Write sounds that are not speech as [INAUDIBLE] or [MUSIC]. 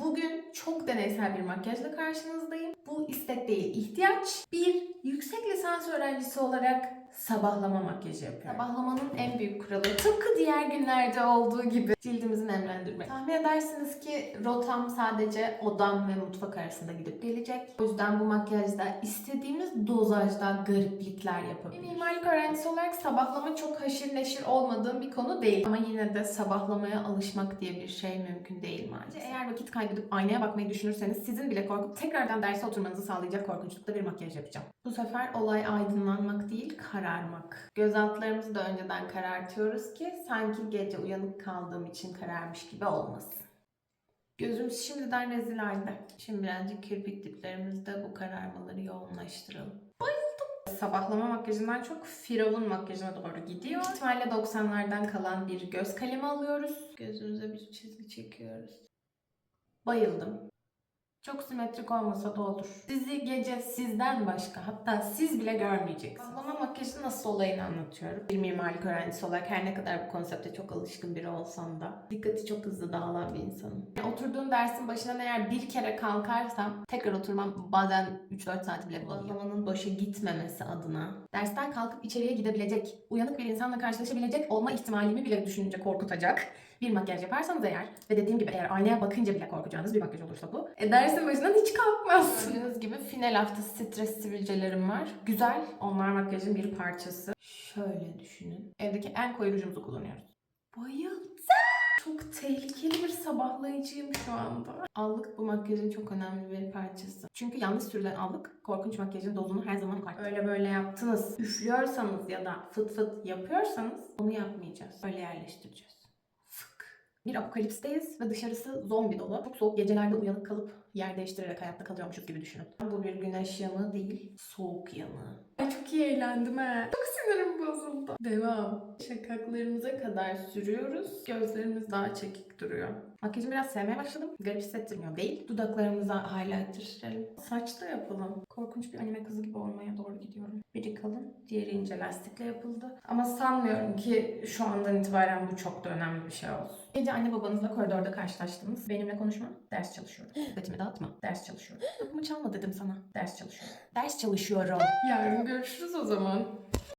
Bugün çok deneysel bir makyajla karşınızdayım. Bu istek değil, ihtiyaç. Bir yüksek lisans öğrencisi olarak sabahlama makyajı yapıyorum. Sabahlamanın en büyük kuralı tıpkı diğer günlerde olduğu gibi cildimizi nemlendirmek. Tahmin edersiniz ki rotam sadece odam ve mutfak arasında gidip gelecek. O yüzden bu makyajda istediğimiz dozajda gariplikler yapabiliriz. Bir mimarlık öğrencisi olarak sabahlama çok haşır neşir olmadığım bir konu değil. Ama yine de sabahlamaya alışmak diye bir şey mümkün değil maalesef. Eğer vakit kaybedip aynaya bakmayı düşünürseniz sizin bile korkup tekrardan derse oturmanızı sağlayacak korkunçlukta bir makyaj yapacağım. Bu sefer olay aydınlanmak değil, kararmak. Göz altlarımızı da önceden karartıyoruz ki sanki gece uyanık kaldığım için kararmış gibi olmasın. Gözümüz şimdiden rezil halde. Şimdi birazcık kirpik diplerimizde bu kararmaları yoğunlaştıralım. Bayıldım. Sabahlama makyajından çok firavun makyajına doğru gidiyor. İhtimalle 90'lardan kalan bir göz kalemi alıyoruz. Gözümüze bir çizgi çekiyoruz. Bayıldım. Çok simetrik olmasa da olur. Sizi gece sizden başka hatta siz bile görmeyeceksiniz. Sabahlama makyajı nasıl olayını anlatıyorum. Bir mimarlık öğrencisi olarak her ne kadar bu konsepte çok alışkın biri olsam da dikkati çok hızlı dağılan bir insanım. Yani oturduğum dersin başından eğer bir kere kalkarsam tekrar oturmam bazen 3-4 saat bile bulabiliyor. Zamanın boşa gitmemesi adına dersten kalkıp içeriye gidebilecek, uyanık bir insanla karşılaşabilecek olma ihtimalimi bile düşününce korkutacak bir makyaj yaparsanız eğer ve dediğim gibi eğer aynaya bakınca bile korkacağınız bir makyaj olursa bu. E, dersin başından hiç kalkmaz. Gördüğünüz gibi final haftası stres sivilcelerim var. Güzel. Onlar makyajın bir parçası. Şöyle düşünün. Evdeki en koyu rujumuzu kullanıyoruz. Bayıldım. Çok tehlikeli bir sabahlayıcıyım şu anda. Allık bu makyajın çok önemli bir parçası. Çünkü yanlış sürülen allık korkunç makyajın dozunu her zaman arttırır. Öyle böyle yaptınız. Üflüyorsanız ya da fıt fıt yapıyorsanız onu yapmayacağız. Öyle yerleştireceğiz. Fık. Bir apokalipsteyiz ve dışarısı zombi dolu. Çok soğuk gecelerde uyanık kalıp yer değiştirerek hayatta kalıyormuşuz gibi düşünün. Bu bir güneş yanığı değil, soğuk yanığı. Ay çok iyi eğlendim he. Çok sinirim bozuldu. Devam. Şakaklarımıza kadar sürüyoruz. Gözlerimiz daha çekik duruyor. Makyajı biraz sevmeye başladım. Garip hissettirmiyor değil. Dudaklarımıza highlighter sürelim. Saçta yapalım. Korkunç bir anime kızı gibi olmaya doğru gidiyorum. Biri kalın, diğeri ince lastikle yapıldı. Ama sanmıyorum ki şu andan itibaren bu çok da önemli bir şey olsun. Gece anne babanızla koridorda karşılaştınız. Benimle konuşma, ders çalışıyorum. [GASPS] Dikkatimi dağıtma, ders çalışıyorum. [GASPS] Kapımı çalma dedim sana, ders çalışıyorum. Ders çalışıyorum. Yarın görüşürüz o zaman.